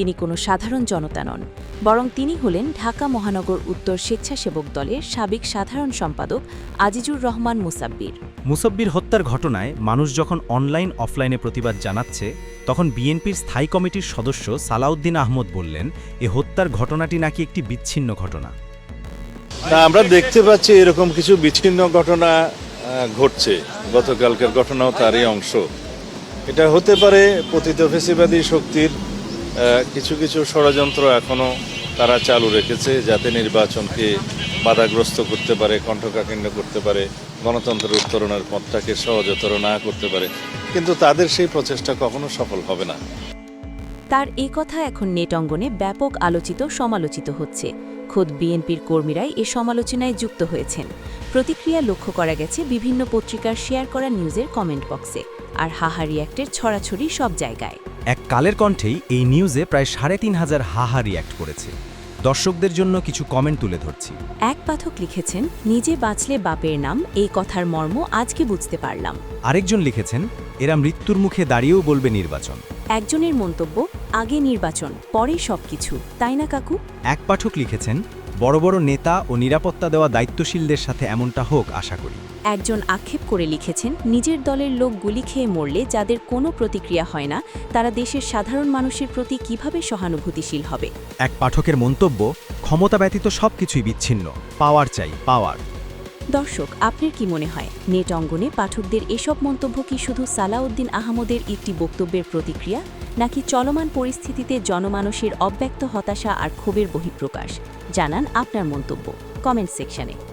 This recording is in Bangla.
তিনি কোনো সাধারণ জনতা নন বরং তিনি হলেন ঢাকা মহানগর উত্তর স্বেচ্ছাসেবক দলের সাবেক সাধারণ সম্পাদক আজিজুর রহমান মুসাব্বির। মুসাব্বির হত্যার ঘটনায় মানুষ যখন অনলাইন অফলাইনে প্রতিবাদ জানাচ্ছে তখন বিএনপির স্থায়ী কমিটির সদস্য সালাউদ্দিন আহমদ বললেন এ হত্যার ঘটনাটি নাকি একটি বিচ্ছিন্ন ঘটনা? না আমরা দেখতে পাচ্ছি এরকম কিছু বিচ্ছিন্ন ঘটনা ঘটছে। গতকালকের ঘটনাও তারই অংশ। এটা হতে পারে পতিত ফেসিবাদী শক্তির কিছু কিছু ষড়যন্ত্র এখনও তারা চালু রেখেছে যাতে নির্বাচনকে বাধাগ্রস্ত করতে পারে, কণ্ঠকাঠিন্য করতে পারে, গণতন্ত্রের উত্তরণের পথটাকে সহজতর না করতে পারে। কিন্তু তাদের সেই প্রচেষ্টা কখনো সফল হবে না। তার এ কথা এখন নেট অঙ্গনে ব্যাপক আলোচিত, সমালোচিত হচ্ছে। খোদ বিএনপির কর্মীরাই এ সমালোচনায় যুক্ত হয়েছেন। প্রতিক্রিয়া লক্ষ্য করা গেছে বিভিন্ন পত্রিকার শেয়ার করা নিউজের কমেন্ট বক্সে। আর হাহা রিয়াক্টের ছড়াছড়ি সব জায়গায়। এক কালের কণ্ঠেই এই নিউজে প্রায় সাড়ে তিন হাজার হাহা রিয়্যাক্ট করেছে। দর্শকদের জন্য কিছু কমেন্ট তুলে ধরছি। এক পাঠক লিখেছেন নিজে বাঁচলে বাপের নাম এই কথার মর্ম আজকে বুঝতে পারলাম। আরেকজন লিখেছেন এরা মৃত্যুর মুখে দাঁড়িয়েও বলবে নির্বাচন। একজনের মন্তব্য আগে নির্বাচন পরে সবকিছু। তাই না কাকু? এক পাঠক লিখেছেন বড় বড় নেতা ও নিরাপত্তা দেওয়া দায়িত্বশীলদের সাথে এমনটা হোক আশা করি। একজন আক্ষেপ করে লিখেছেন নিজের দলের লোক গুলি খেয়ে মরলে যাদের কোনো প্রতিক্রিয়া হয় না তারা দেশের সাধারণ মানুষের প্রতি কীভাবে সহানুভূতিশীল হবে? এক পাঠকের মন্তব্য ক্ষমতা ব্যতীত সবকিছুই বিচ্ছিন্ন পাওয়ার চাই পাওয়ার। দর্শক আপনার কি মনে হয়? নেট অঙ্গনে পাঠকদের এসব মন্তব্য কি শুধু সালাউদ্দিন আহমদের একটি বক্তব্যের প্রতিক্রিয়া নাকি চলমান পরিস্থিতিতে জনমানসের অব্যক্ত হতাশা আর ক্ষোভের বহিঃপ্রকাশ? জানান আপনার মন্তব্য কমেন্ট সেকশনে।